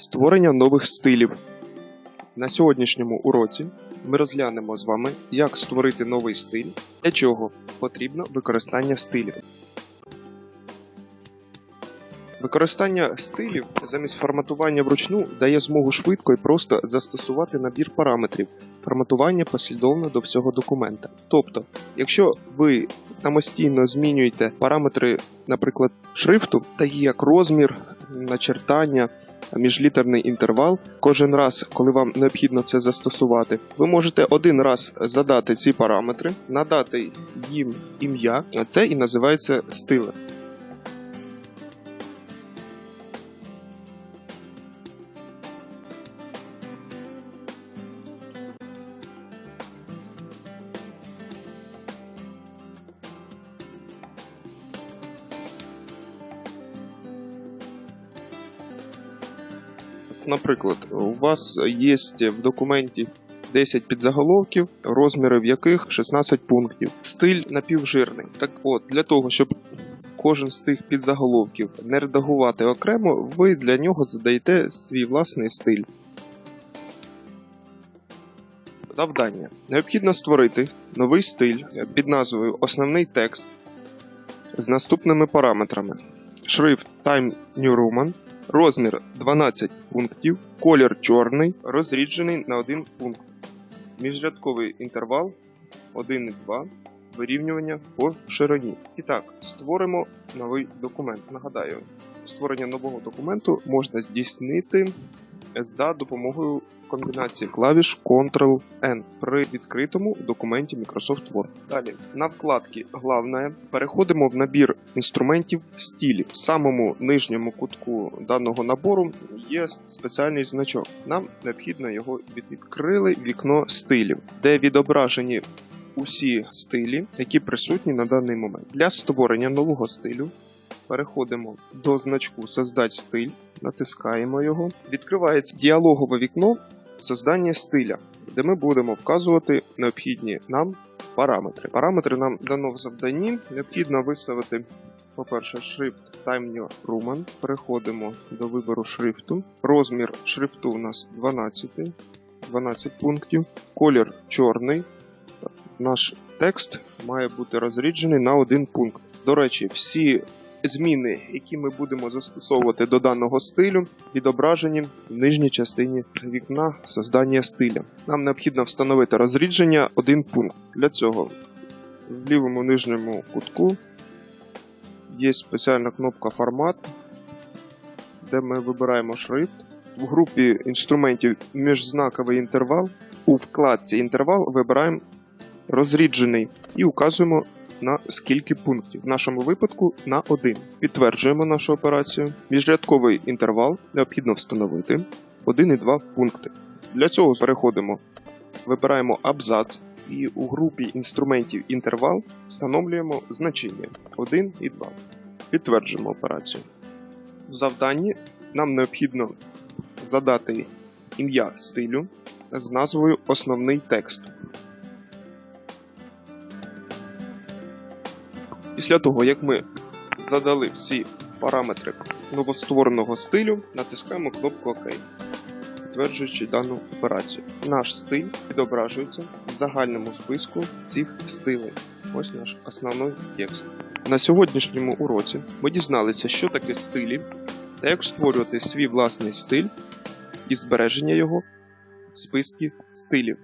Створення нових стилів. На сьогоднішньому уроці ми розглянемо з вами, як створити новий стиль, для чого потрібно використання стилів. Використання стилів замість форматування вручну дає змогу швидко і просто застосувати набір параметрів форматування послідовно до всього документа. Тобто, якщо ви самостійно змінюєте параметри, наприклад, шрифту, такі як розмір, начертання, міжлітерний інтервал, кожен раз, коли вам необхідно це застосувати, ви можете один раз задати ці параметри, надати їм ім'я, це і називається стилем. Наприклад, у вас є в документі 10 підзаголовків, розміри в яких 16 пунктів. Стиль напівжирний. Так от, для того, щоб кожен з цих підзаголовків не редагувати окремо, ви для нього задаєте свій власний стиль. Завдання. Необхідно створити новий стиль під назвою Основний текст з наступними параметрами: шрифт Time New Roman, розмір 12 пунктів, колір чорний, розріджений на один пункт, міжрядковий інтервал 1,2, вирівнювання по ширині. І так, створимо новий документ. Нагадаю, створення нового документу можна здійснити за допомогою комбінації клавіш Ctrl-N при відкритому документі Microsoft Word. Далі на вкладці Главне переходимо в набір інструментів стилів. В самому нижньому кутку даного набору є спеціальний значок. Нам необхідно його відкрили вікно стилів, де відображені усі стилі, які присутні на даний момент. Для створення нового стилю переходимо до значку Создать стиль, натискаємо його. Відкривається діалогове вікно Создання стиля, де ми будемо вказувати необхідні нам параметри. Параметри нам дано в завданні. Необхідно виставити, по-перше, шрифт Time New Roman. Переходимо до вибору шрифту. Розмір шрифту у нас 12, 12 пунктів. Колір чорний. Наш текст має бути розріджений на один пункт. До речі, всі зміни, які ми будемо застосовувати до даного стилю, відображені в нижній частині вікна создання стиля. Нам необхідно встановити розрідження один пункт. Для цього в лівому нижньому кутку є спеціальна кнопка Формат, де ми вибираємо шрифт. В групі інструментів міжзнаковий інтервал. У вкладці інтервал вибираємо розріджений і указуємо на скільки пунктів. В нашому випадку на один. Підтверджуємо нашу операцію. Міжрядковий інтервал необхідно встановити 1,2 пункти. Для цього переходимо, вибираємо абзац і у групі інструментів інтервал встановлюємо значення 1 і 2. Підтверджуємо операцію. В завданні нам необхідно задати ім'я стилю з назвою Основний текст. Після того, як ми задали всі параметри новоствореного стилю, натискаємо кнопку ОК, підтверджуючи дану операцію. Наш стиль відображується в загальному списку цих стилей. Ось наш основний текст. На сьогоднішньому уроці ми дізналися, що таке стилі та як створювати свій власний стиль і збереження його в списку стилів.